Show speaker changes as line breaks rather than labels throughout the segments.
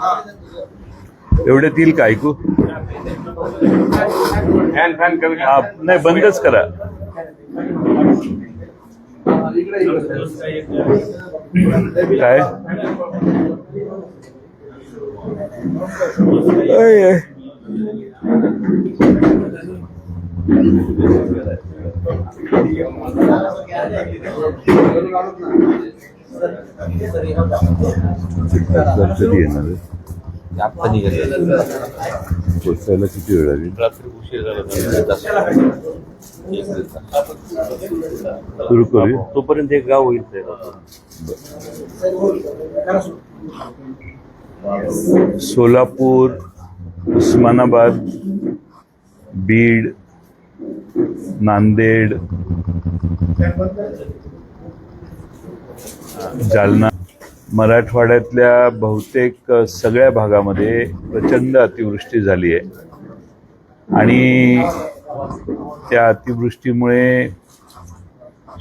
उलट उलट एवढ्यात येईल का ऐकू?
फॅन फॅन कमी
हा, नाही बंदच करा. काय? ऐ, ऐ. खासदार कधी येणार किती वेळ सुरू करू
तोपर्यंत एक गाव होईल.
सोलापूर उस्मानाबाद बीड नांदेड जालना. मराठवाड्यातल्या बहुतेक सगळ्या भागामध्ये प्रचंड अतिवृष्टी झाली आहे आणि त्या अतिवृष्टीमुळे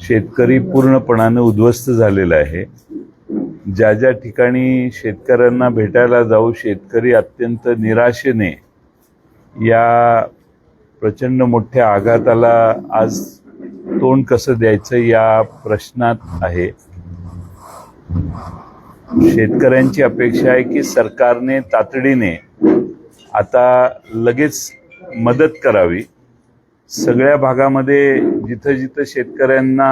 शेतकरी पूर्णपणाने उद्ध्वस्त झालेला आहे. ज्या ज्या ठिकाणी शेतकऱ्यांना भेटायला जाऊ शेतकरी अत्यंत निराशेने या प्रचंड मोठ्या आघाताला आज तोंड कसं द्यायचं या प्रश्नात आहे. शेतकऱ्यांची अपेक्षा आहे की सरकारने तातडीने आता लगेच मदत करावी. सगळ्या भागामध्ये जिथं जिथं शेतकऱ्यांना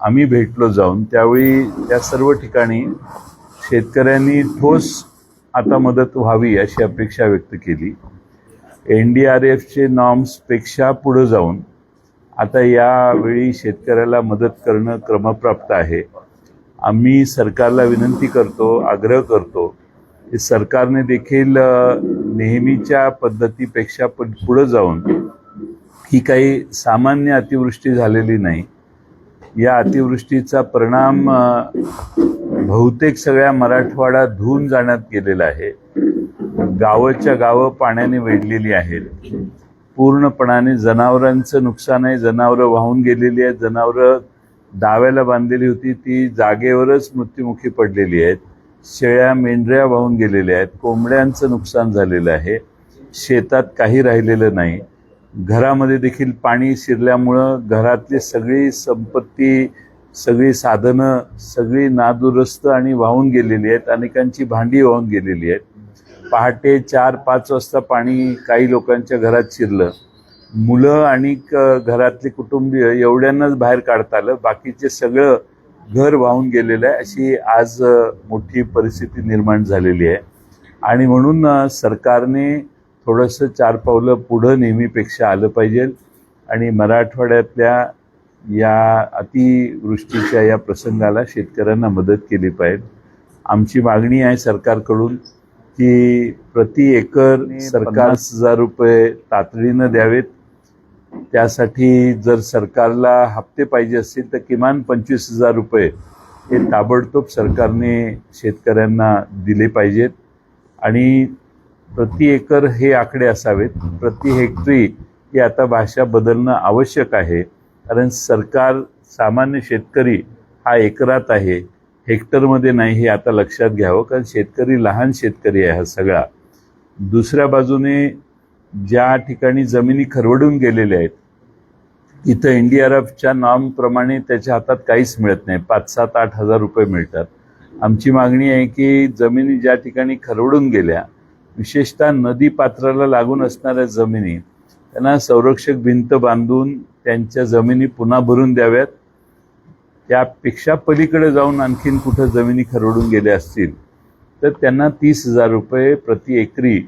आम्ही भेटलो जाऊन त्यावेळी त्या सर्व ठिकाणी शेतकऱ्यांनी ठोस आता मदत व्हावी अशी अपेक्षा व्यक्त केली. एन डी आर एफचे नॉर्म्सपेक्षा पुढं जाऊन आता यावेळी शेतकऱ्याला मदत करणं क्रमप्राप्त आहे. आम्ही सरकारला विनंती करतो आग्रह करतो की सरकारने देखील नेहमीच्या पद्धतीपेक्षा पण पुढं जाऊन ही काही सामान्य अतिवृष्टी झालेली नाही. या अतिवृष्टीचा परिणाम बहुतेक सगळ्या मराठवाडा धुवून जाण्यात गेलेला आहे. गावच्या गावं पाण्याने वेढलेली आहेत. पूर्णपणाने जनावरांचं नुकसान आहे. जनावरं वाहून गेलेली आहेत. जनावरं दाव्याला बांधलेली होती. ती जागेवरच मृत्युमुखी पडलेली आहेत. शेळ्या मेंढऱ्या वाहून गेलेल्या आहेत. कोंबड्यांचं नुकसान झालेलं आहे. शेतात काही राहिलेलं नाही. घरामध्ये देखील पाणी शिरल्यामुळं घरातली सगळी संपत्ती सगळी साधनं सगळी नादुरुस्त आणि वाहून गेलेली आहेत. अनेकांची भांडी वाहून गेलेली आहेत. पहाटे चार पाच वाजता पाणी काही लोकांच्या घरात शिरलं. मुलं आणि क- घरातले कुटुंबीय एवढ्यांनाच बाहेर काढता आलं. बाकीचे सगळं घर वाहून गेलेलं आहे. अशी आज मोठी परिस्थिती निर्माण झालेली आहे. आणि म्हणून सरकारने थोडंसं चार पावलं पुढं नेहमीपेक्षा आलं पाहिजे. आणि मराठवाड्यातल्या या अतिवृष्टीच्या या प्रसंगाला शेतकऱ्यांना मदत केली पाहिजे. आमची मागणी आहे सरकारकडून की प्रति एकर सरकार हजार रुपये तातडीनं द्यावेत. त्यासाठी जर सरकारला हप्ते पाहिजे असतील तर किमान पंचवीस हजार रुपये हे ताबडतोब सरकारने शेतकऱ्यांना दिले पाहिजेत. आणि प्रति एकर हे आकडे असावेत. प्रति हेक्टरी ही आता भाषा बदलणं आवश्यक आहे. कारण सरकार सामान्य शेतकरी हा एकरात आहे. हेक्टरमध्ये नाही हे आता लक्षात घ्यावं. कारण शेतकरी लहान शेतकरी आहे हा सगळा. दुसऱ्या बाजूने ज्या ठिकाणी जमिनी खरवडून गेलेल्या आहेत तिथं एन डी आर एफच्या नॉर्मप्रमाणे त्याच्या हातात काहीच मिळत नाही. पाच सात आठ हजार रुपये मिळतात. आमची मागणी आहे की जमिनी ज्या ठिकाणी खरवडून गेल्या विशेषतः नदी पात्राला लागून असणाऱ्या जमिनी त्यांना संरक्षक भिंत बांधून त्यांच्या जमिनी पुन्हा भरून द्याव्यात. त्यापेक्षा पलीकडे जाऊन आणखीन कुठं जमिनी खरवडून गेल्या असतील तर त्यांना तीस हजार रुपये प्रति एकरी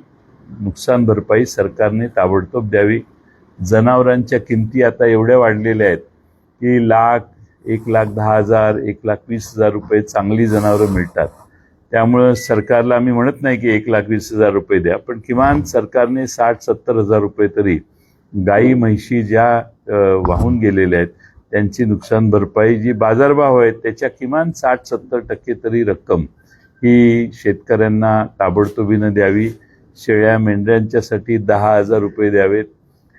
नुकसान भरपाई सरकारने ताबडतोब द्यावी. जनावरांच्या किमती आता एवढ्या वाढलेल्या आहेत की लाख एक लाख दहा हजार एक लाख वीस हजार रुपये चांगली जनावरं मिळतात. त्यामुळं सरकारला आम्ही म्हणत नाही की एक लाख वीस हजार रुपये द्या पण किमान सरकारने साठ सत्तर हजार रुपये तरी गाई म्हैशी ज्या वाहून गेलेल्या आहेत त्यांची नुकसान भरपाई जी बाजारभाव आहेत त्याच्या किमान साठ सत्तर टक्के तरी रक्कम ही शेतकऱ्यांना ताबडतोबीनं द्यावी शेळ्या मेंढ्यांच्यासाठी दहा हजार रुपये द्यावेत.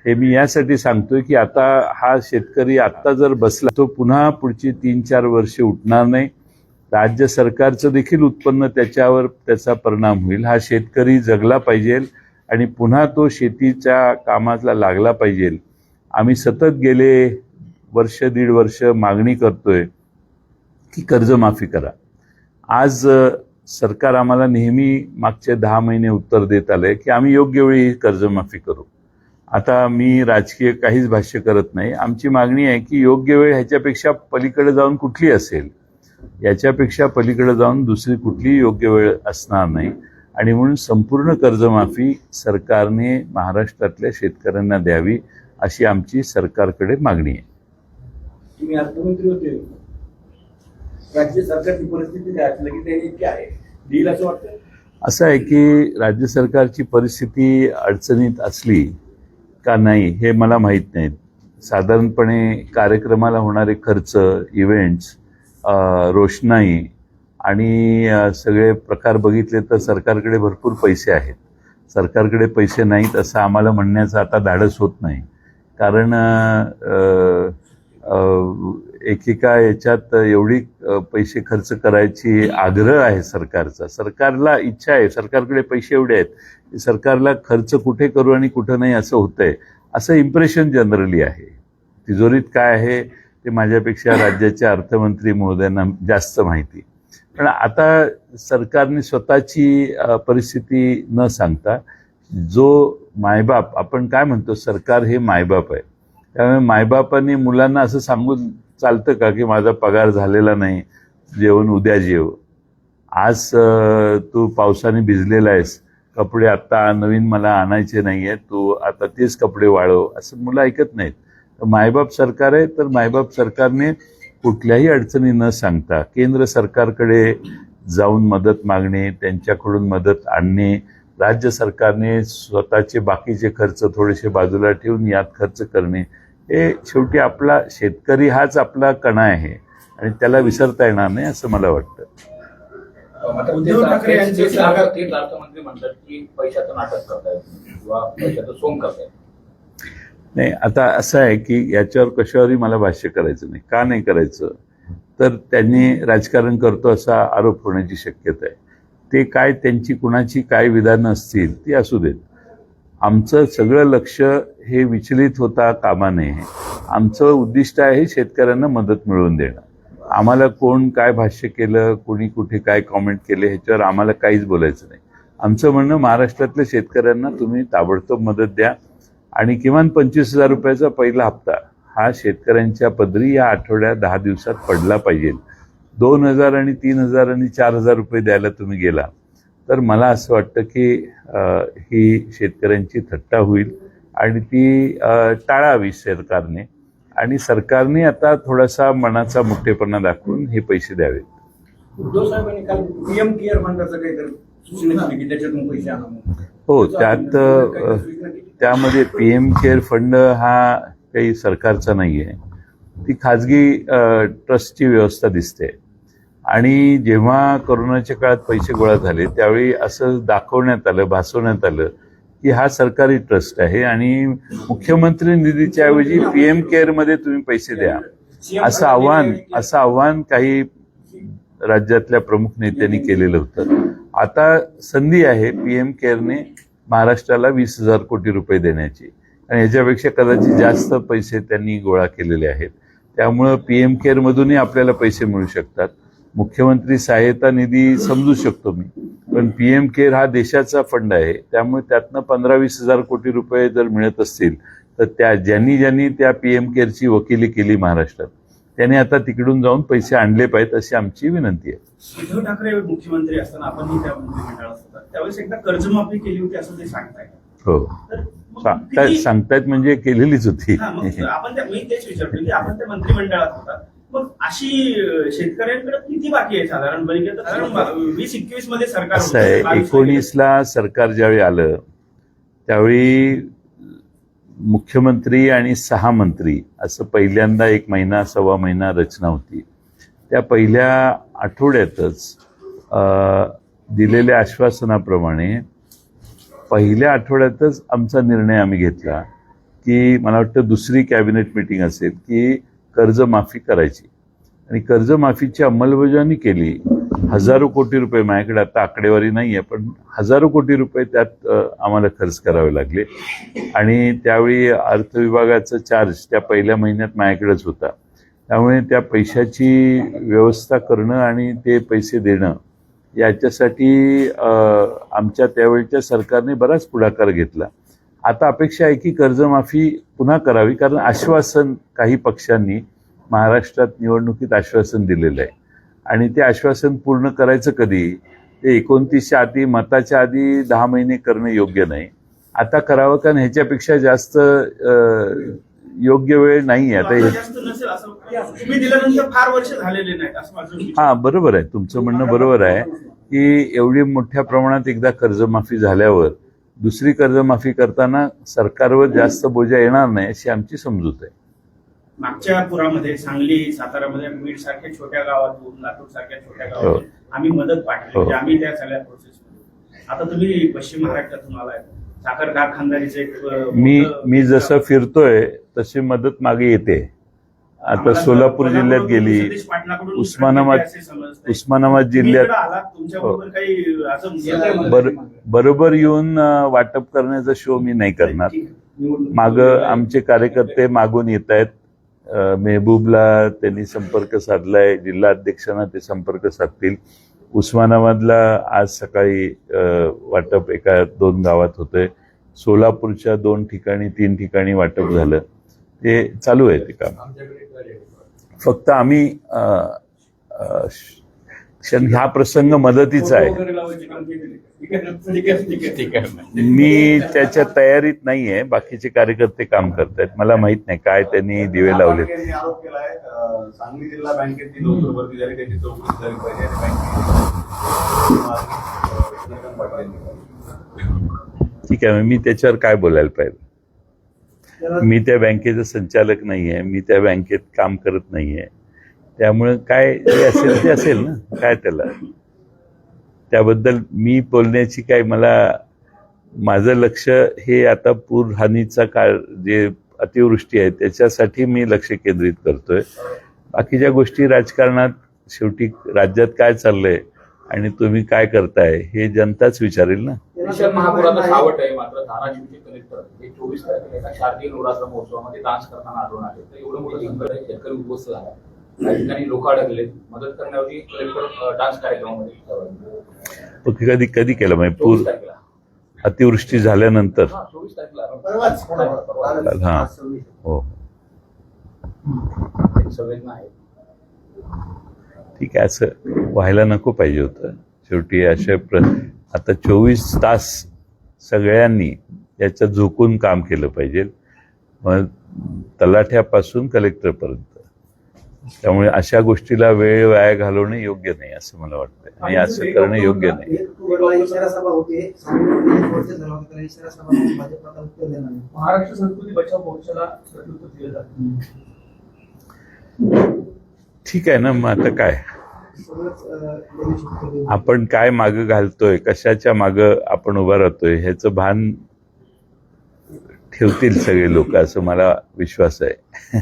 हे मी यासाठी सांगतोय की आता हा शेतकरी आत्ता जर बसला तो पुन्हा पुढची तीन चार वर्षे उठणार नाही. राज्य सरकारचं देखील उत्पन्न त्याच्यावर त्याचा परिणाम होईल. हा शेतकरी जगला पाहिजे आणि पुन्हा तो शेतीच्या कामाला लागला पाहिजे. आम्ही सतत गेले वर्ष दीड वर्ष मागणी करतोय की कर्जमाफी करा. आज सरकार आम्हाला नेहमी मागचे दहा महिने उत्तर देत आलंय की आम्ही योग्य वेळी कर्जमाफी करू. आता मी राजकीय काहीच भाष्य करत नाही. आमची मागणी आहे की योग्य वेळ ह्याच्यापेक्षा पलीकडे जाऊन कुठली असेल? याच्यापेक्षा पलीकडे जाऊन दुसरी कुठलीही योग्य वेळ असणार नाही. आणि म्हणून संपूर्ण कर्जमाफी सरकारने महाराष्ट्रातल्या शेतकऱ्यांना द्यावी अशी आमची सरकारकडे मागणी आहे.
तुम्ही अर्थमंत्री होते. राज्य सरकारची परिस्थिती काय आहे? देईल असं वाटतं?
असं आहे की राज्य सरकारची परिस्थिती अडचणीत असली का नाही हे मला माहीत नाही. साधारणपणे कार्यक्रमाला होणारे खर्च इव्हेंट्स रोषणाई आणि सगळे प्रकार बघितले तर सरकारकडे भरपूर पैसे आहेत. सरकारकडे पैसे नाहीत असं आम्हाला म्हणण्याचं आता धाडस होत नाही. कारण एकेका याच्यात एवढी पैसे खर्च करायची आग्रह आहे सरकारचा. सरकारला इच्छा आहे सरकारकडे पैसे एवढे आहेत की सरकारला खर्च कुठे करू आणि कुठं नाही असं होतंय. असं इम्प्रेशन जनरली आहे. तिजोरीत काय आहे? ते माझ्यापेक्षा राज्याच्या अर्थमंत्री महोदयांना जास्त माहिती. पण आता सरकारने स्वतःची परिस्थिती न सांगता जो मायबाप आपण काय म्हणतो सरकार हे मायबाप आहे. त्यामुळे मायबापाने मुलांना असं सांगून चालतं का की माझा पगार झालेला नाही जेवण उद्या जेव. आज तू पावसाने भिजलेला आहेस कपडे आत्ता नवीन मला आणायचे नाही आहेत तू आता तेच कपडे वाळव असं मुलं ऐकत नाहीत. मायबाप सरकार आहे तर मायबाप सरकारने कुठल्याही अडचणी न सांगता केंद्र सरकारकडे जाऊन मदत मागणे त्यांच्याकडून मदत आणणे राज्य सरकारने स्वतःचे बाकीचे खर्च थोडेसे बाजूला ठेवून यात खर्च करणे हे शेवटी आपला शेतकरी हाच आपला कणा आहे आणि त्याला विसरता येणार नाही असं मला वाटतं.
आता उद्धव ठाकरे यांचे
अर्थमंत्री म्हणतात की पैशाचं नाटक करतायत किंवा पैशाचं सोंग करतायत.
नाही आता असं आहे की याच्यावर कशावरही मला भाष्य करायचं नाही. का नाही करायचं? तर त्यांनी राजकारण करतो असा आरोप होण्याची शक्यता आहे. ते काय त्यांची कुणाची काय विधानं असतील ती असू देत. आमचं सगळं लक्ष हे विचलित होता कामा नये. आमचं उद्दिष्ट आहे शेतकऱ्यांना मदत मिळवून देणं. आम्हाला कोण काय भाष्य केलं कोणी कुठे काय कॉमेंट केले ह्याच्यावर आम्हाला काहीच बोलायचं नाही. आमचं म्हणणं महाराष्ट्रातल्या शेतकऱ्यांना तुम्ही ताबडतोब मदत द्या. आणि किमान पंचवीस हजार रुपयाचा पहिला हप्ता हा शेतकऱ्यांच्या पदरी या आठवड्यात दहा दिवसात पडला पाहिजे. दोन हजार आणि तीन हजार आणि चार हजार रुपये द्यायला तुम्ही गेला. तर मला असं वाटतं की ही शेतकऱ्यांची थट्टा होईल आणि ती टाळावी सरकारने. आणि सरकारने आता थोडासा मनाचा मोठेपणा दाखवून हे पैसे द्यावेत.
उद्धव साहेबांनी काल पीएम केअर फंडाचं काहीतरी सूचना त्याच्यातून पैसे आणा
हो त्यात त्यामध्ये पी एम केअर फंड हा काही सरकारचा नाही आहे ती खाजगी ट्रस्टची व्यवस्था दिसते. आणि जेव्हा कोरोनाच्या काळात पैसे गोळा झाले त्यावेळी असं दाखवण्यात आलं भासवण्यात आलं की हा सरकारी ट्रस्ट आहे आणि मुख्यमंत्री निधीच्या ऐवजी पी एम केअरमध्ये तुम्ही पैसे द्या. असं आव्हान असं आव्हान काही राज्यातल्या प्रमुख नेत्यांनी केलेलं होतं. आता संधी आहे पी एम केअरने महाराष्ट्राला वीस हजार कोटी रुपये देण्याची. आणि याच्यापेक्षा कदाचित जास्त पैसे त्यांनी गोळा केलेले आहेत. त्यामुळं पी एम केअरमधूनही आपल्याला पैसे मिळू शकतात. मुख्यमंत्री सहायता निधी समजू शकतो मी. पण पी एम केअर हा देशाचा फंड आहे. त्यामुळे त्यातनं पंधरा वीस हजार कोटी रुपये जर मिळत असतील तर त्या ज्यांनी ज्यांनी त्या पी एम केअरची वकिली केली महाराष्ट्रात त्यांनी आता तिकडून जाऊन पैसे आणले पाहिजेत अशी आमची विनंती आहे.
उद्धव ठाकरे मुख्यमंत्री असताना होता. त्यावेळेस एकदा कर्जमाफी केली होती असं ते सांगताय
हो.
मग
सांगतायत म्हणजे केलेलीच होती.
आपण मी तेच विचारतो की आपण त्या मंत्रिमंडळात होता. मग अशी शेतकऱ्यांकडे किती बाकी आहे साधारणपणे वीस एकवीसमध्ये सरकार
एकोणीसला सरकार ज्यावेळी आलं त्यावेळी मुख्यमंत्री आणि सहा मंत्री असं पहिल्यांदा एक महिना सव्वा महिना रचना होती. त्या पहिल्या आठवड्यातच दिलेल्या आश्वासनाप्रमाणे पहिल्या आठवड्यातच आमचा निर्णय आम्ही घेतला की मला वाटतं दुसरी कॅबिनेट मिटिंग असेल की कर्जमाफी करायची. आणि कर्जमाफीची अंमलबजावणी केली. हजारो कोटी रुपये माझ्याकडे आता आकडेवारी नाही आहे पण हजारो कोटी रुपये त्यात आम्हाला खर्च करावे लागले. आणि त्यावेळी अर्थ विभागाचा चार्ज त्या पहिल्या महिन्यात माझ्याकडेच होता. त्यामुळे त्या पैशाची व्यवस्था करणं आणि ते पैसे देणं याच्यासाठी आमच्या त्यावेळच्या सरकारने बराच पुढाकार घेतला. आता अपेक्षा आहे की कर्जमाफी पुन्हा करावी कारण आश्वासन काही पक्षांनी महाराष्ट्रात निवडणुकीत आश्वासन दिलेलं आहे. आणि ते आश्वासन पूर्ण करायचं कधी? ते एकोणतीसच्या आधी मताच्या आधी दहा महिने करणं योग्य नाही. आता करावं कारण ह्याच्यापेक्षा जास्त योग्य वेळ नाही आता हे. हा बरोबर आहे. तुमचं म्हणणं बरोबर आहे की एवढी मोठ्या प्रमाणात एकदा कर्जमाफी झाल्यावर दुसरी कर्जमाफी करताना सरकारवर जास्त बोजा येणार नाही अशी आमची समजूत आहे.
मागच्या पुरामध्ये सांगली सातारामध्ये बीड सारख्या छोट्या गावातून लातूर सारख्या छोट्या
हो.
गावातून आम्ही मदत पाठवली.
हो.
म्हणजे आम्ही त्या सगळ्या प्रोसेसमध्ये आता तुम्ही पश्चिम महाराष्ट्रातून आलाय साखर कारखानदारीचे
मी मी जसं फिरतोय तशी मदत मागे येते. आता सोलापूर जिल्ह्यात गेली. उस्मानाबाद. उस्मानाबाद जिल्ह्यात
इकडं आलात, तुमच्याबरोबर काही असं
बर बरोबर येऊन वाटप करण्याचा शो मी नाही करणार. माग आमचे कार्यकर्ते मागून येत आहेत. मेहबूबला त्यांनी संपर्क साधलाय जिल्हा अध्यक्षांना ते संपर्क साधतील. उस्मानाबादला आज सकाळी वाटप एका दोन गावात होतंय. सोलापूरच्या दोन ठिकाणी तीन ठिकाणी वाटप झालं. ते चालू आहे ते काम. फक्त आम्ही श- हा प्रसंग मदतीचा आहे. मी त्याच्या तयारीत नाहीये बाकीचे कार्यकर्ते काम करतायत. मला माहीत नाही काय त्यांनी दिवे लावले. ठीक आहे मी त्याच्यावर काय बोलायला पाहिजे? मी त्या बँकेचा संचालक नाहीये मी त्या बँकेत काम करत नाहीये. त्यामुळे काय जे असेल ते असेल ना काय त्याला. त्याबद्दल मी बोलण्याची काय मला माझं लक्ष हे आता पूरहानीचा काळ जे अतिवृष्टी आहे त्याच्यासाठी मी लक्ष केंद्रित करतोय. बाकीच्या गोष्टी राजकारणात शेवटी राज्यात काय चाललंय आणि तुम्ही काय करताय हे जनताच विचारेल ना.
सावट आहे मात्र धाराशिवचे कलेक्टर हे चोवीस तारखेला शारदीय नवरात्र महोत्सवामध्ये डान्स करताना आढळून आले. तर एवढं मोठं शेतकरी उद्ध्वस्त झाला. ठिकाणी लोक अडकले मदत करण्यावरती कलेक्टर डान्स कार्यक्रमामध्ये सहभागी
तो कधी कधी केलं? म्हणजे पूर अतिवृष्टी झाल्यानंतर.
हा चोवीस तारखेला.
हा. हो.
एक संवेदना आहे
ठीक आहे असं व्हायला नको पाहिजे होतं. शेवटी अशा प्र आता चोवीस तास सगळ्यांनी याच्यात झोकून काम केलं पाहिजे. मग तलाठ्यापासून कलेक्टरपर्यंत. त्यामुळे अशा गोष्टीला वेळ वाया घालवणं योग्य नाही असं मला वाटतं आणि असं करणं योग्य नाही. ठीक आहे ना मग आता काय. आपण काय मागं घालतोय कशाच्या मागं आपण उभा राहतोय ह्याचं भान ठेवतील सगळे लोक असं मला विश्वास आहे.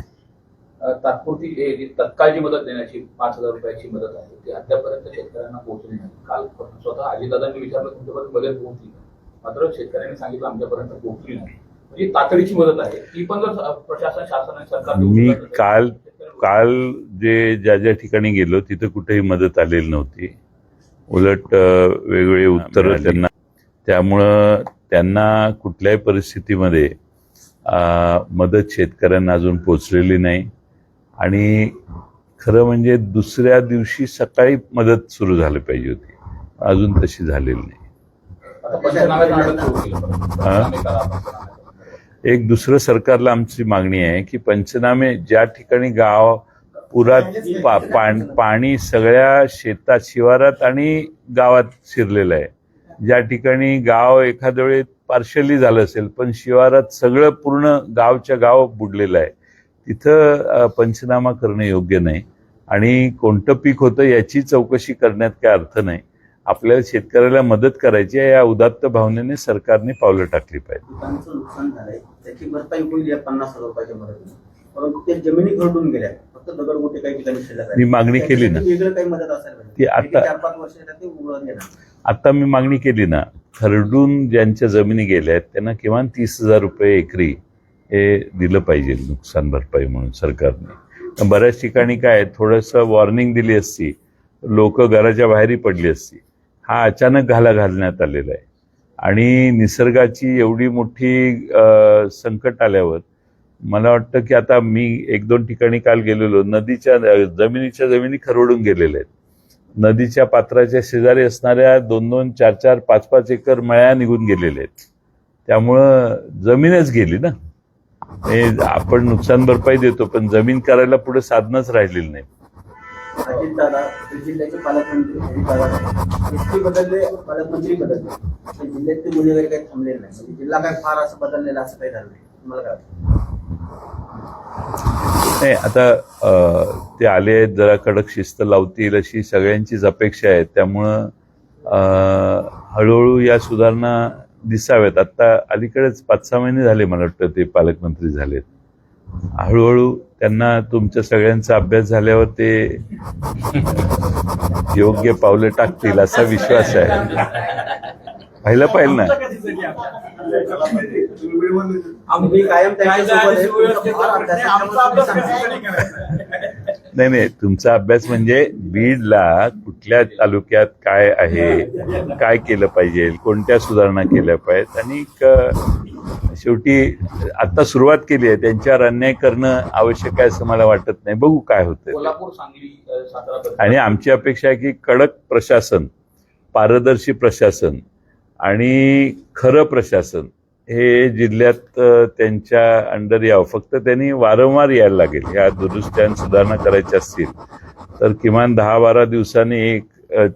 तात्पुरती तत्काळ जी मदत देण्याची पाच हजार रुपयाची मदत आहे. ती अद्यापर्यंत शेतकऱ्यांना पोहोचली नाही. काल स्वतः अजितदादांनी विचारलं तुमच्यापर्यंत मदत पोहोचली का? मात्र शेतकऱ्यांनी सांगितलं आमच्यापर्यंत पोहोचली नाही. म्हणजे तातडीची मदत आहे. ती पण जर प्रशासन शासन आणि सरकार
मी काल काल जे ज्या ज्या ठिकाणी गेलो तिथं कुठेही मदत आलेली नव्हती. उलट वेगवेगळे उत्तरं त्यांना त्यामुळं त्यांना कुठल्याही परिस्थितीमध्ये मदत शेतकऱ्यांना अजून पोचलेली नाही. आणि खरं म्हणजे दुसऱ्या दिवशी सकाळी मदत सुरू झाली पाहिजे होती. अजून तशी झालेली नाही. एक दुसरं सरकारला आमची मागणी आहे की पंचनामे ज्या ठिकाणी गाव पुरात पा, पाण- पाणी सगळ्या शेतात शिवारात आणि गावात शिरलेलं आहे. ज्या ठिकाणी गाव एखाद्या वेळेत पार्शली झालं असेल पण शिवारात सगळं पूर्ण गावच्या गाव बुडलेलं आहे. तिथं पंचनामा करणं योग्य नाही. आणि कोणतं पीक होतं याची चौकशी करण्यात काय अर्थ नाही. आपल्याला शेतकऱ्याला मदत करायची आहे या उदात्त भावनेने सरकारने पावलं टाकली पाहिजे. मी मागणी केली ना. ती आता- आता मी मागणी केली ना. खरडून ज्यांच्या जमिनी गेल्या आहेत त्यांना किमान तीस हजार रुपये एकरी हे दिलं पाहिजे नुकसान भरपाई म्हणून सरकारने. बऱ्याच ठिकाणी काय थोडंसं वॉर्निंग दिली असती लोक घराच्या बाहेरही पडली असती हा अचानक घाला घालण्यात आलेला आहे. आणि निसर्गाची एवढी मोठी संकट आल्यावर मला वाटतं की आता मी एक दोन ठिकाणी काल गेलेलो नदीच्या जमिनीच्या जमिनी खरवडून गेलेल्या आहेत. नदीच्या पात्राच्या शेजारी असणाऱ्या दोन दोन चार चार पाच पाच एकर मळ्या निघून गेलेल्या आहेत. त्यामुळं जमीनच गेली ना. आपण नुकसान भरपाई देतो पण जमीन करायला पुढे साधनच राहिलेली नाही.
अजित दादा जिल्ह्याचे पालकमंत्री अजित दादा एसटी बदलले पालकमंत्री बदलले. पण जिल्ह्यातले गुन्हेगारी काही थांबलेले नाही. जिल्हा काय फार असं बदललेलं असं काही झालं नाही. तुम्हाला काय वाटतं?
नाही आता ते आले आहेत जरा कडक शिस्त लावतील अशी सगळ्यांचीच अपेक्षा आहे त्यामुळं अं, हळूहळू या सुधारणा दिसाव्यात आता अलीकडेच पाच सहा महिने झाले मला वाटतं ते पालकमंत्री झालेत. हळूहळू त्यांना तुमच्या सगळ्यांचा अभ्यास झाल्यावर ते योग्य पावलं टाकतील असा विश्वास आहे. पाहिलं पाहिलं ना?
तुम्ही वेळेवर
आम्ही कायम
नाही नाही. तुमचा अभ्यास म्हणजे बीडला कुठल्या तालुक्यात काय आहे काय केलं पाहिजे कोणत्या सुधारणा केल्या पाहिजेत? आणि शेवटी आता सुरुवात केली आहे त्यांच्यावर अन्याय करणं आवश्यक आहे असं मला वाटत नाही. बघू काय होतं आणि आमची अपेक्षा आहे की कडक प्रशासन पारदर्शी प्रशासन आणि खरं प्रशासन हे जिल्ह्यात त्यांच्या अंडर यावं. फक्त त्यांनी वारंवार यायला लागेल. ह्या दुरुस्त्या सुधारणा करायच्या असतील तर किमान दहा बारा दिवसांनी एक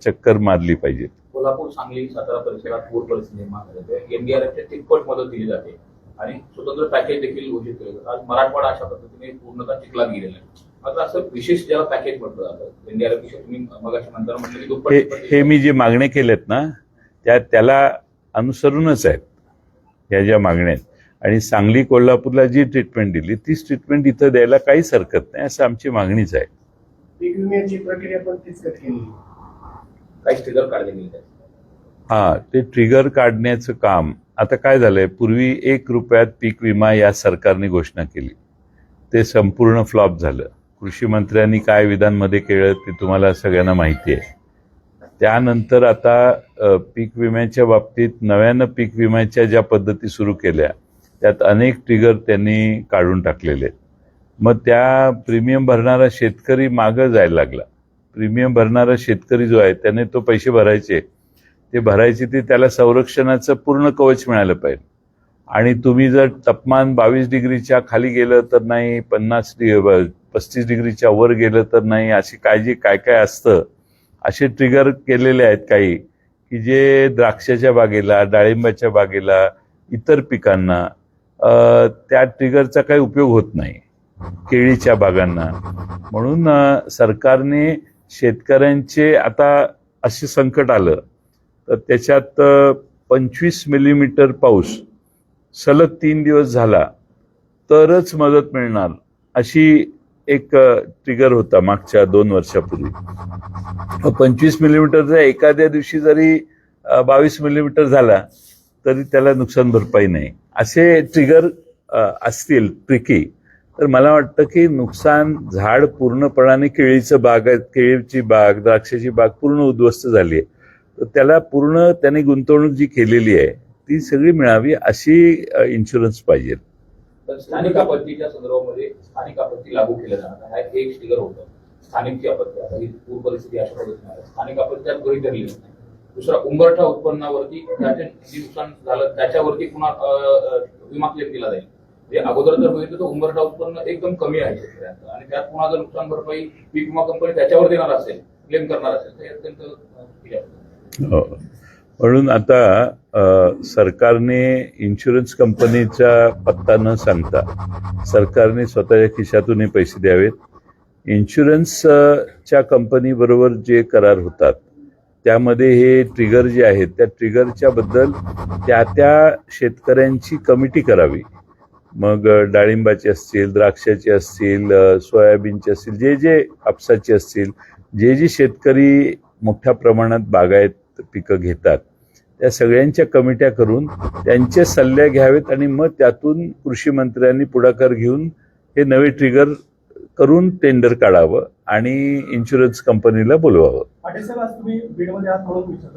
चक्कर मारली पाहिजे
कोल्हापूर सांगली सातारा परिसरात पूर परिस्थिती निर्माण झाली तिप्पट मदत दिली जाते आणि स्वतंत्र पॅकेज देखील घोषित केलं जातं आज मराठवाडा अशा पद्धतीने पूर्णतः चिखलात गेलेला आहे. मात्र असं विशेष ज्याला पॅकेज म्हटलं जातं एनडीआरएफ विषयी तुम्ही मग म्हणताना म्हटलं की दुप्पट
हे
तिप्पट
हे मी जे मागण्या केल्यात ना त्या त्याला अनुसरूनच आहेत. या ज्या मागण्या आहेत. आणि सांगली कोल्हापूरला जी ट्रीटमेंट दिली तीच ट्रीटमेंट इथं द्यायला काहीच हरकत नाही असं आमची मागणीच आहे.
पीक विम्याची प्रक्रिया पण तीच केली
काही स्टिगर काढले गेले आहेत.
हा ते ट्रिगर काढण्याचं काम आता काय झालंय पूर्वी एक रुपयात पीक विमा या सरकारने घोषणा केली. ते संपूर्ण फ्लॉप झालं. कृषी मंत्र्यांनी काय विधानमध्ये केलं ते तुम्हाला सगळ्यांना माहिती आहे. त्यानंतर आता पीक विम्याच्या बाबतीत नव्यानं पीक विम्याच्या ज्या पद्धती सुरू केल्या त्यात अनेक ट्रिगर त्यांनी काढून टाकलेले. आहेत मग त्या प्रीमियम भरणारा शेतकरी मागं जायला लागला. प्रीमियम भरणारा शेतकरी जो आहे त्याने तो पैसे भरायचे. ते भरायचे ते त्याला संरक्षणाचं पूर्ण कवच मिळालं पाहिजे. आणि तुम्ही जर तापमान बावीस डिग्रीच्या खाली गेलं तर नाही पन्नास डि पस्तीस डिग्रीच्या वर गेलं तर नाही अशी काळजी काय काय असतं? असे ट्रिगर केलेले आहेत काही की जे द्राक्षाच्या बागेला डाळिंबाच्या बागेला इतर पिकांना त्या ट्रिगरचा काही उपयोग होत नाही. केळीच्या बागांना. म्हणून सरकारने शेतकऱ्यांचे आता असे संकट आलं तर त्याच्यात पंचवीस मिलीमीटर पाऊस सलग तीन दिवस झाला तरच मदत मिळणार अशी एक ट्रिगर होता मागच्या दोन वर्षापूर्वी. पंचवीस मिलीमीटरचा एखाद्या दिवशी जरी बावीस मिलीमीटर झाला तरी त्याला नुकसान भरपाई नाही. असे ट्रिगर असतील ट्रिकी तर मला वाटतं की नुकसान झाड पूर्णपणाने केळीचं बाग केळीची बाग द्राक्षाची बाग पूर्ण उद्ध्वस्त झाली आहे तर त्याला पूर्ण त्याने गुंतवणूक जी केलेली आहे ती सगळी मिळावी अशी इन्शुरन्स पाहिजे.
तर स्थानिक आपत्तीच्या संदर्भामध्ये स्थानिक आपत्ती लागू केल्या जाणार हा एक स्टिगर होतं. स्थानिक आपत्ती. आता ही पूर परिस्थिती अशा पद्धतीने आहे. स्थानिक आपत्ती त्यात गृहित धरली जात नाही. दुसरा उंबरठा उत्पन्नावरती ज्याचे नुकसान झालं त्याच्यावरती पुन्हा विमा क्लेम केला जाईल. जे अगोदर जर बघितलं तर उंबरठा उत्पन्न एकदम कमी आहे शेतकऱ्यांचं. आणि त्यात पुन्हा जर नुकसान भरपाई पीक विमा कंपनी त्याच्यावर देणार असेल क्लेम करणार असेल तर हे अत्यंत
म्हणून आता सरकारने इन्शुरन्स कंपनीचा पत्ता न सांगता सरकारने स्वतःच्या खिशातूनही पैसे द्यावेत. इन्शुरन्सच्या कंपनीबरोबर जे करार होतात त्यामध्ये हे ट्रिगर जे आहेत त्या ट्रिगरच्या बद्दल त्या त्या शेतकऱ्यांची कमिटी करावी. मग डाळिंबाचे असतील द्राक्षाचे असतील सोयाबीनचे असतील जे जे कापसाचे असतील जे जे शेतकरी मोठ्या प्रमाणात बागायत पिकं घेतात. त्या सगळ्यांच्या कमिट्या करून त्यांचे सल्ले घ्यावेत आणि मग त्यातून कृषी मंत्र्यांनी पुढाकार घेऊन हे नवे ट्रिगर करून टेंडर काढावं आणि इन्शुरन्स कंपनीला बोलवावं.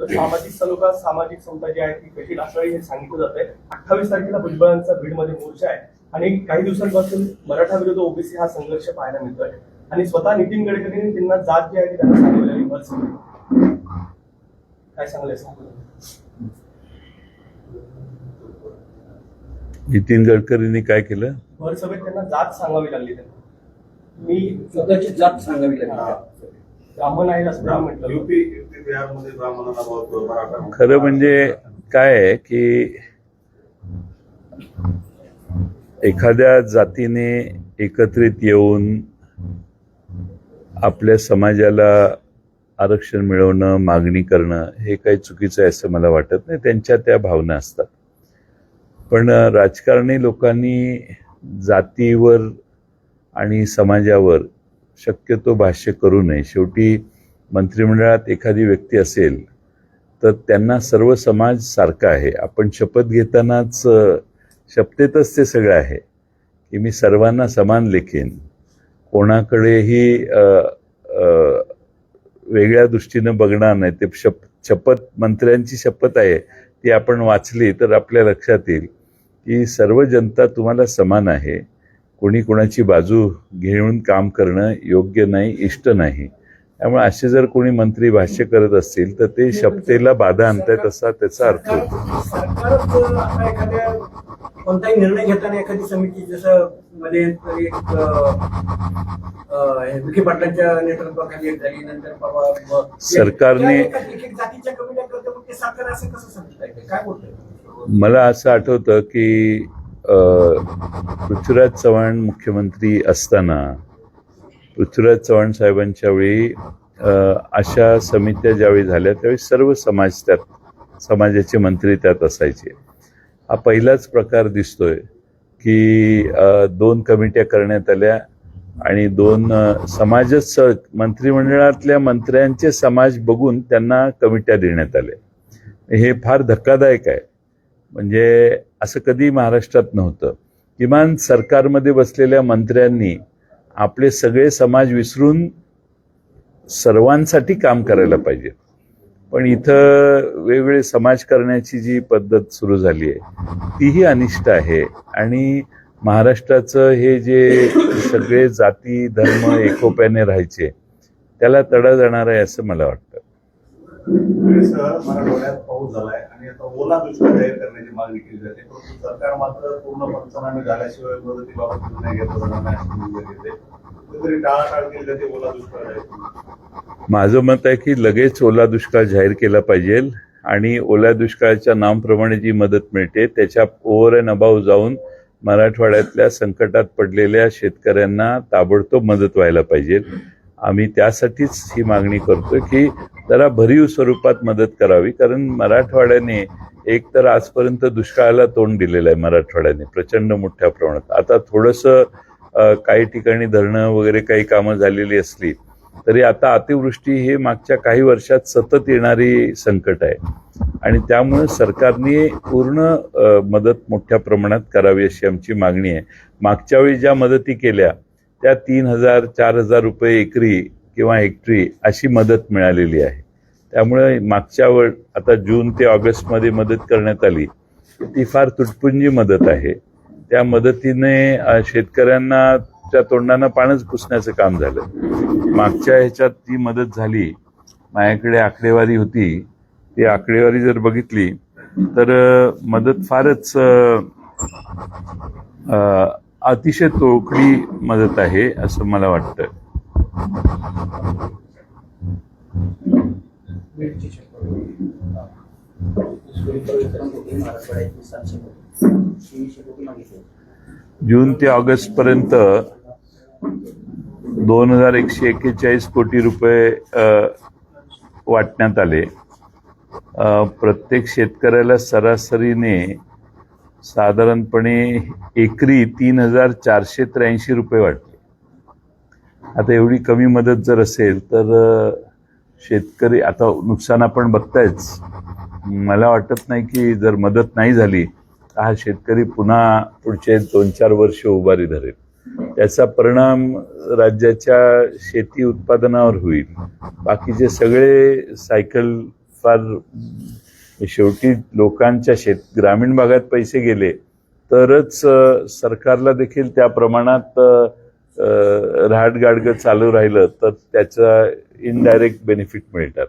सामाजिक सामाजिक समता जी आहे ती कशी असावी हे सांगितलं जात आहे अठ्ठावीस तारखेला भुजबळांचा बीडमध्ये मोर्चा आहे आणि काही दिवसांपासून मराठा विरुद्ध ओबीसी हा संघर्ष पाहायला मिळतोय. आणि स्वतः नितीन गडकरींनी त्यांना जात जी आहे ती त्यांना सांगितलेली काय सांगले
नितीन गडकरींनी काय केलं?
भरसभेत त्यांना जात सांगावी लागली त्यांना. मी
स्वतःची जात सांगावी लागली.
ब्राह्मण आहे असं म्हटलं.
युपी युपी बिहारमध्ये
खरं म्हणजे काय आहे की एखाद्या जातीने एकत्रित येऊन आपल्या समाजाला आरक्षण मिळवणं मागणी करणं हे काही चुकीचं आहे असं मला वाटत नाही. त्यांच्या त्या भावना असतात. पण राजकारणी लोकांनी जातीवर आणि समाजावर शक्यतो भाष्य करू नये. शेवटी मंत्रिमंडळात एखादी व्यक्ती असेल तर त्यांना सर्व समाज सारखा आहे. आपण शपथ घेतानाच शपथेतच ते सगळं आहे की मी सर्वांना समान लेखीन कोणाकडेही वेगळ्या दृष्टीनं बघणार नाही. ते शप शपथ मंत्र्यांची शपथ आहे ती आपण वाचली तर आपल्या लक्षात येईल की सर्व जनता तुम्हाला समान आहे. कोणी कोणाची बाजू घेऊन काम करणं योग्य नाही इष्ट नाही. त्यामुळे असे जर कोणी मंत्री भाष्य करत असतील तर ते शपथेला बाधा आणतायत असा त्याचा अर्थ होतो
कोणताही निर्णय घेताना एखादी समिती जसं मध्ये एक विखे पाटलांच्या नेतृत्वाखाली एक झाली नंतर
सरकारने-
जातीच्या कमिट्या करतो मग ते सरकार असं कसं समजत येते काय बोलतोय
मला असं आठवतं की पृथ्वीराज चव्हाण मुख्यमंत्री असताना पृथ्वीराज चव्हाण साहेबांच्या वेळी अशा समित्या ज्यावेळी झाल्या त्यावेळी सर्व समाज त्यात समाजाचे मंत्री त्यात असायचे. हा पहिलाच प्रकार दिसतोय की दोन कमिट्या करण्यात आल्या आणि दोन समाजच मंत्रिमंडळातल्या मंत्र्यांचे समाज बघून त्यांना कमिट्या देण्यात आल्या. हे फार धक्कादायक आहे. म्हणजे असं कधी महाराष्ट्रात नव्हतं. किमान सरकारमध्ये बसलेल्या मंत्र्यांनी आपले सगळे समाज विसरून सर्वांसाठी काम करायला पाहिजे. पण इथं वेगवेगळे समाज करण्याची जी पद्धत सुरू झाली आहे तीही अनिष्ट आहे. आणि महाराष्ट्राचं हे जे सगळे जाती धर्म एकोप्याने राहायचे त्याला तडा जाणार आहे असं मला वाटतं.
मराठवाड्यात पाऊस झालाय आणि आता ओला दुष्काळ जाहीर करण्याची मागणी केली जाते. परंतु सरकार मात्र पूर्ण पंचनामे झाल्याशिवाय मदतीबाबत निर्णय घेतला नाही घेते. कुठेतरी टाळाटाळ केली जाते ओला दुष्काळ जाहीर
माझं मत आहे की लगेच ओला दुष्काळ जाहीर केला पाहिजे आणि ओल्या दुष्काळाच्या नामप्रमाणे जी मदत मिळते त्याच्या ओव्हर अँड अबाव जाऊन मराठवाड्यातल्या संकटात पडलेल्या शेतकऱ्यांना ताबडतोब मदत व्हायला पाहिजे. आम्ही त्यासाठीच ही मागणी करतो की जरा भरीव स्वरूपात मदत करावी कारण मराठवाड्याने एक तर आजपर्यंत दुष्काळाला तोंड दिलेलं आहे मराठवाड्याने प्रचंड मोठ्या प्रमाणात. आता थोडंसं काही ठिकाणी धरणं वगैरे काही कामं झालेली असली तरी आता अतिवृष्टी हे मागच्या काही वर्षात सतत येणारी संकट आहे. आणि त्यामुळे सरकारने पूर्ण मदत मोठ्या प्रमाणात करावी अशी आमची मागणी आहे. मागच्या वेळी ज्या मदती केल्या त्या तीन हजार चार हजार रुपये एकरी किंवा हेक्टरी अशी मदत मिळालेली आहे. त्यामुळे मागच्या वेळ आता जून ते ऑगस्टमध्ये मदत करण्यात आली. ती फार तुटपुंजी मदत आहे. त्या मदतीने शेतकऱ्यांना त्या तोंडांना पाणच पुसण्याचं काम झालं. मागच्या ह्याच्यात ती मदत झाली. माझ्याकडे आकडेवारी होती. ती आकडेवारी जर बघितली तर मदत फारच अतिशय तोकडी मदत आहे असं मला वाटतं. जून ते ऑगस्ट पर्यंत दोन हजार एकशे एक्केचाळीस कोटी रुपये वाटण्यात आले. प्रत्येक शेतकऱ्याला सरासरीने साधारणपणे एकरी तीन हजार चारशे त्र्याऐंशी रुपये वाटले. आता एवढी कमी मदत जर असेल तर शेतकरी आता नुकसान आपण बघतायच. मला वाटत नाही की जर मदत नाही झाली तर हा शेतकरी पुन्हा पुढचे दोन चार वर्ष उभारी धरेल. त्याचा परिणाम राज्याच्या शेती उत्पादनावर होईल. बाकीचे सगळे सायकल फार शेवटी लोकांच्या शेत ग्रामीण भागात पैसे गेले तरच सरकारला देखील त्या प्रमाणात राहटगाडगं चालू राहिलं तर त्याचा इनडायरेक्ट बेनिफिट मिळतात.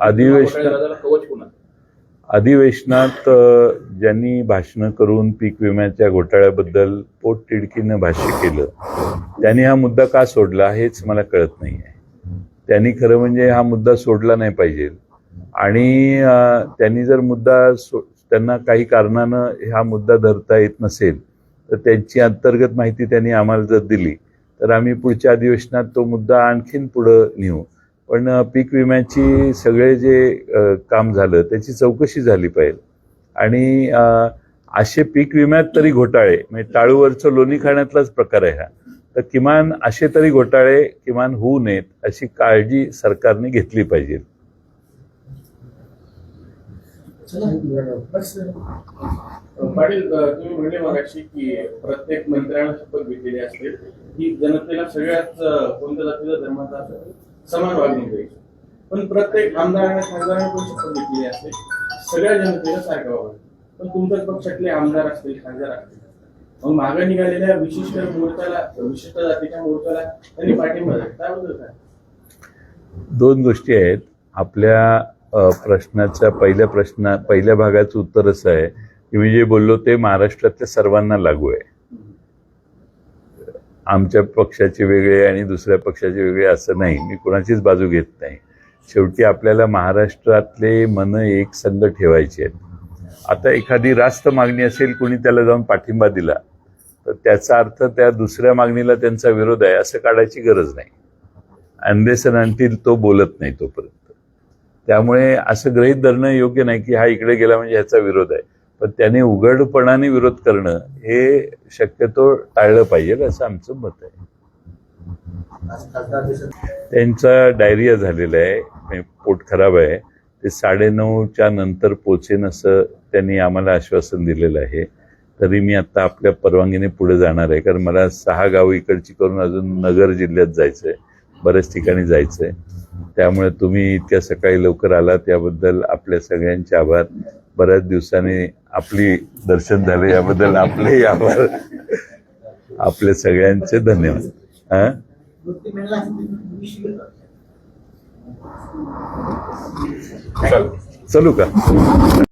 अधिवेशन अधिवेशनात ज्यांनी भाषणं करून पीक विम्याच्या घोटाळ्याबद्दल पोटतिडकीनं भाष्य केलं त्यांनी हा मुद्दा का सोडला हेच मला कळत नाही आहे त्यांनी खरं म्हणजे हा मुद्दा सोडला नाही पाहिजे. आणि त्यांनी जर मुद्दा सो त्यांना काही कारणानं हा मुद्दा धरता येत नसेल तर त्यांची अंतर्गत माहिती त्यांनी आम्हाला जर दिली तर आम्ही पुढच्या अधिवेशनात तो मुद्दा आणखीन पुढं नेऊ. पण पीक विम्याची सगळे जे काम झालं त्याची चौकशी झाली पाहिजे. आणि असे पीक विम्यात तरी घोटाळे म्हणजे टाळूवरचं लोणी खाण्यातलाच प्रकार आहे हा. तर किमान असे तरी घोटाळे किमान होऊ नयेत अशी काळजी सरकारने घेतली पाहिजे.
पाटील तुम्ही म्हणले मगाशी की प्रत्येक मंत्र्याला शपथ घेतलेली असते. की जनतेला सगळ्याच कोणत्या जातीचा धर्माचा असेल समान वागणूक होईल. पण प्रत्येक आमदाराने खासदाराने पण शपथ घेतलेली असते सगळ्या जनतेला सारखं वागायचं पण तुमच्याच पक्षातले आमदार असतील खासदार असतील. मग मागे निघालेल्या विशिष्ट मोर्चाला विशिष्ट जातीच्या मोर्चाला त्यांनी पाठिंबा दिला त्याबद्दल काय?
दोन गोष्टी आहेत. आपल्या प्रश्नाच्या पहिल्या प्रश्ना पहिल्या भागाचं उत्तर असं आहे की मी जे बोललो ते महाराष्ट्रातल्या सर्वांना लागू आहे. आमच्या पक्षाचे वेगळे आणि दुसऱ्या पक्षाचे वेगळे असं नाही. मी कुणाचीच बाजू घेत नाही. शेवटी आपल्याला महाराष्ट्रातले मन एक संघ ठेवायचे आहेत. आता एखादी रास्त मागणी असेल कोणी त्याला जाऊन पाठिंबा दिला तर त्याचा अर्थ त्या दुसऱ्या मागणीला त्यांचा विरोध आहे असं काढायची गरज नाही. अंदेसन आणतील तो बोलत नाही तोपर्यंत. त्यामुळे असं गृहीत धरणं योग्य नाही की हा इकडे गेला म्हणजे ह्याचा विरोध आहे. पण त्याने उघडपणाने विरोध करणं हे शक्यतो टाळलं पाहिजे असं आमचं मत आहे. त्यांचा डायरिया झालेला आहे पोट खराब आहे. ते साडेनऊच्या नंतर पोचेन असं त्यांनी आम्हाला आश्वासन दिलेलं आहे. तरी मी आता आपल्या परवानगीने पुढे जाणार आहे कारण मला सहा गाव इकडची करून अजून नगर जिल्ह्यात जायचं आहे बऱ्याच ठिकाणी जायचं आहे त्यामुळे तुम्ही इतक्या सकाळी लवकर आला त्याबद्दल आपल्या सगळ्यांचे आभार. बऱ्याच दिवसांनी आपली दर्शन झाले याबद्दल आपले आभार. आपले सगळ्यांचे धन्यवाद. हा? चलू का?